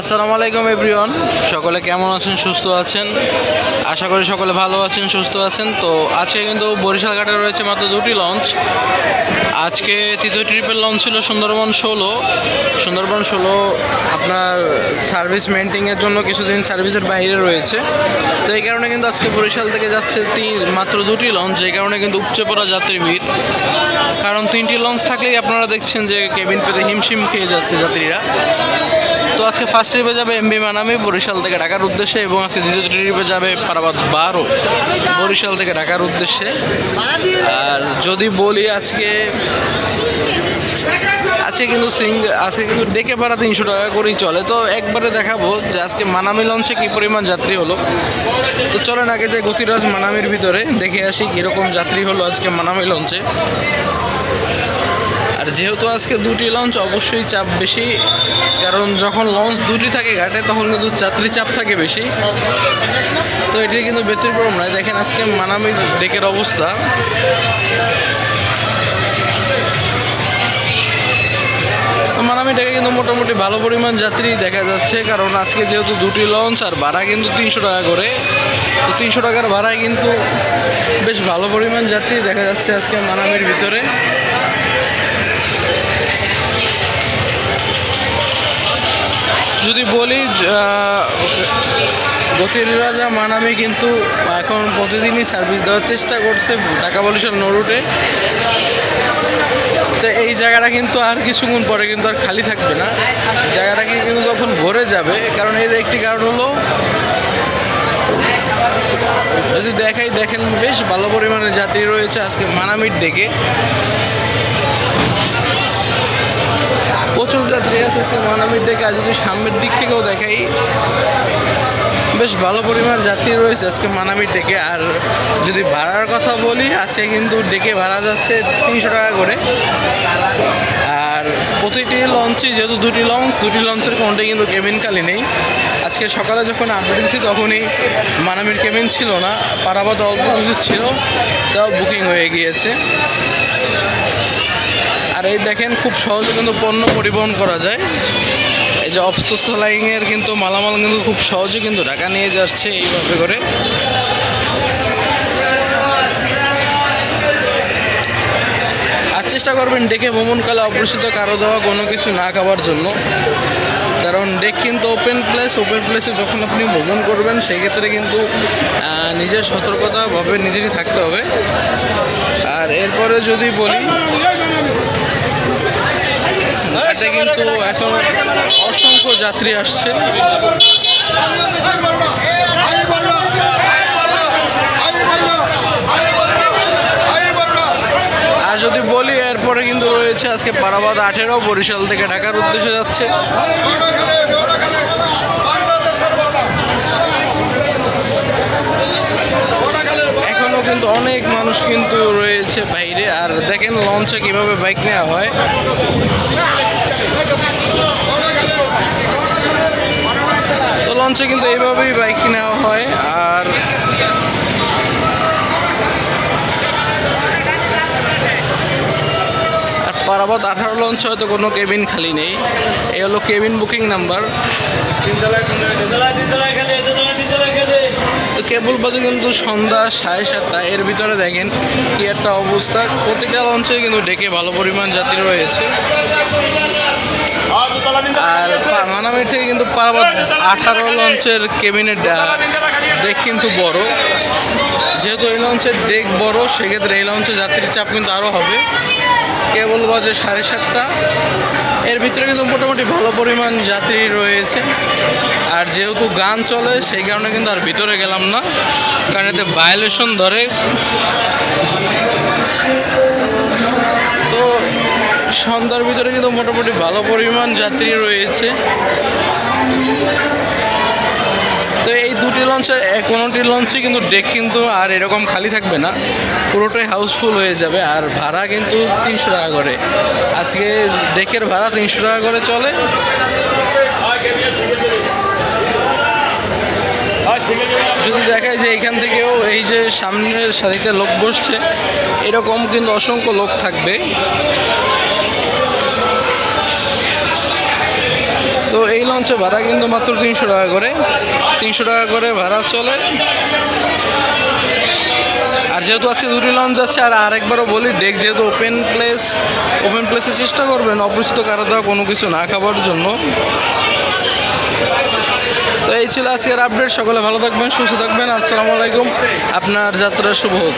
আসসালামু আলাইকুম এভরিওয়ান সকলে কেমন আছেন? সুস্থ আছেন? আশা করি সকলে ভালো আছেন, সুস্থ আছেন। তো আজকে কিন্তু বরিশাল ঘাটে রয়েছে মাত্র দুটি লঞ্চ। আজকে তৃতীয় ট্রিপের লঞ্চ ছিল সুন্দরবন ষোলো। সুন্দরবন ষোলো আপনার সার্ভিস মেনটেনের জন্য কিছুদিন সার্ভিসের বাইরে রয়েছে। তো এই কারণে কিন্তু আজকে বরিশাল থেকে যাচ্ছে তিন, মাত্র দুটি লঞ্চ, যে কারণে কিন্তু উপচে পড়া যাত্রী ভিড়। কারণ তিনটি লঞ্চ থাকলেই আপনারা দেখছেন যে কেবিন পেতে হিমশিম খেয়ে যাচ্ছে যাত্রীরা। আজকে ফার্স্ট ট্রিপে যাবে এমবি মানামি, বরিশাল থেকে ঢাকার উদ্দেশ্যে এবং আজকে দ্বিতীয় ট্রিপে যাবে পারাবাদ বারো, বরিশাল থেকে ঢাকার উদ্দেশ্যে। আর যদি বলি আজকে আজকে কিন্তু সিং আজকে কিন্তু ডেকে ভাড়া তিনশো টাকা করেই চলে। তো একবারে দেখাবো যে আজকে মানামি লঞ্চে কী পরিমাণ যাত্রী হলো। তো চলেন আগে যে গতিরাজ মানামির ভিতরে, দেখে আসি কীরকম যাত্রী হলো আজকে মানামি লঞ্চে আর যেহেতু আজকে দুটি লঞ্চ অবশ্যই চাপ বেশি। কারণ যখন লঞ্চ দুটি থাকে ঘাটে, তখন কিন্তু যাত্রী চাপ থাকে বেশি। তো এটি কিন্তু ব্যতিক্রম নয়। দেখেন আজকে মানামির ডেকের অবস্থা। মানামি ডেকে কিন্তু মোটামুটি ভালো পরিমাণ যাত্রী দেখা যাচ্ছে। কারণ আজকে যেহেতু দুটি লঞ্চ আর ভাড়া কিন্তু তিনশো টাকা করে, তো তিনশো টাকার ভাড়ায় কিন্তু বেশ ভালো পরিমাণ যাত্রী দেখা যাচ্ছে আজকে মানামির ভিতরে। যদি বলি গতির রাজা মানামি কিন্তু এখন প্রতিদিনই সার্ভিস দেওয়ার চেষ্টা করছে ঢাকা বরিশাল নরুটে তো এই জায়গাটা কিন্তু আর কিছুক্ষণ পরে কিন্তু আর খালি থাকবে না। জায়গাটাকে কিন্তু তখন ভরে যাবে, কারণ এর একটি কারণ হলো, যদি দেখাই দেখেন বেশ ভালো পরিমাণে যাত্রী রয়েছে আজকে মানামির ডেকে প্রচুর যাত্রী আছে আজকে মানামির ডেকে আর যদি সামনের দিক থেকেও দেখাই। বেশ ভালো পরিমাণ যাত্রী রয়েছে আজকে মানামির ডেকে আর যদি ভাড়ার কথা বলি, আছে কিন্তু ডেকে ভাড়া যাচ্ছে তিনশো টাকা করে। আর প্রতিটি লঞ্চই যেহেতু দুটি লঞ্চ দুটি লঞ্চের কোনটাই কিন্তু কেবিন খালি নেই। আজকে সকালে যখন আড্ডা দিচ্ছি তখনই মানামির কেবিন ছিল না। পারাবাদ অল্প কিছু ছিল, তাও বুকিং হয়ে গিয়েছে। আর এই দেখেন খুব সহজে কিন্তু পণ্য পরিবহন করা যায়। এই যে অফসোস লাইনের কিন্তু মালামাল কিন্তু খুব সহজে কিন্তু ঢাকা নিয়ে যাচ্ছে এইভাবে করে। আর চেষ্টা করবেন ডেকে ভ্রমণকালে অপরিচিত কারও দেওয়া কোনো কিছু না খাবার জন্য। কারণ ডেক কিন্তু ওপেন প্লেস ওপেন প্লেসে যখন আপনি ভ্রমণ করবেন, সেক্ষেত্রে কিন্তু নিজের সতর্কতাভাবে নিজেরই থাকতে হবে। আর এরপরে যদি বলি এটা কিন্তু এখন অসংখ্য যাত্রী আসছে। আর যদি বলি, এরপরে কিন্তু রয়েছে আজকে পারাবাদ আঠেরো, বরিশাল থেকে ঢাকার উদ্দেশ্যে যাচ্ছে। কিন্তু অনেক মানুষ কিন্তু রয়েছে বাইরে। আর দেখেন লঞ্চে কীভাবে বাইক নেওয়া হয়। তো লঞ্চে কিন্তু এইভাবেই বাইক নেওয়া হয়। আর পারাবাদ আঠারো লঞ্চ হয়তো কোনো কেবিন খালি নেই। এই হলো কেবিন বুকিং নাম্বার। তো কেবল বাজে কিন্তু সন্ধ্যা সাড়ে সাতটা। এর ভিতরে দেখেন কি একটা অবস্থা। প্রতিটা লঞ্চে কিন্তু ডেকে ভালো পরিমাণ যাত্রী রয়েছে। আর মানামি থেকে কিন্তু পারাবাদ আঠারো লঞ্চের কেবিনের ডেক কিন্তু বড়। যেহেতু এই লঞ্চের ডেক বড়, সেক্ষেত্রে এই লঞ্চের যাত্রীর চাপ কিন্তু আরও হবে। কেবল বাজে সাড়ে সাতটা। এর ভিতরে কিন্তু মোটামুটি ভালো পরিমাণ যাত্রী রয়েছে। আর যেহেতু গান চলে, সেই কারণে কিন্তু আর ভিতরে গেলাম না। কারণ এতে ভায়োলেশন ধরে। তো সন্ধ্যার ভিতরে কিন্তু মোটামুটি ভালো পরিমাণ যাত্রী রয়েছে। দুটি লঞ্চের কোনোটি লঞ্চে কিন্তু ডেক কিন্তু আর এরকম খালি থাকবে না। পুরোটাই হাউসফুল হয়ে যাবে। আর ভাড়া কিন্তু তিনশো টাকা করে। আজকে ডেকের ভাড়া তিনশো টাকা করে চলে। যদি দেখায় যে এখান থেকেও এই যে সামনের সারিতে লোক বসছে, এরকম কিন্তু অসংখ্য লোক থাকবে। তো এই লঞ্চে ভাড়া কিন্তু মাত্র তিনশো টাকা করে। তিনশো টাকা করে ভাড়া চলে। আর যেহেতু আজকে দুটি লঞ্চ যাচ্ছে আর আরেকবারও বলি, ডেক যেহেতু ওপেন প্লেস ওপেন প্লেসে চেষ্টা করবেন, অপরিচিত কারও দেওয়া কোনো কিছু না খাবার জন্য। তো এই ছিল আজকের আপডেট সকলে ভালো থাকবেন, সুস্থ থাকবেন। আসসালামু আলাইকুম। আপনার যাত্রা শুভ হোক।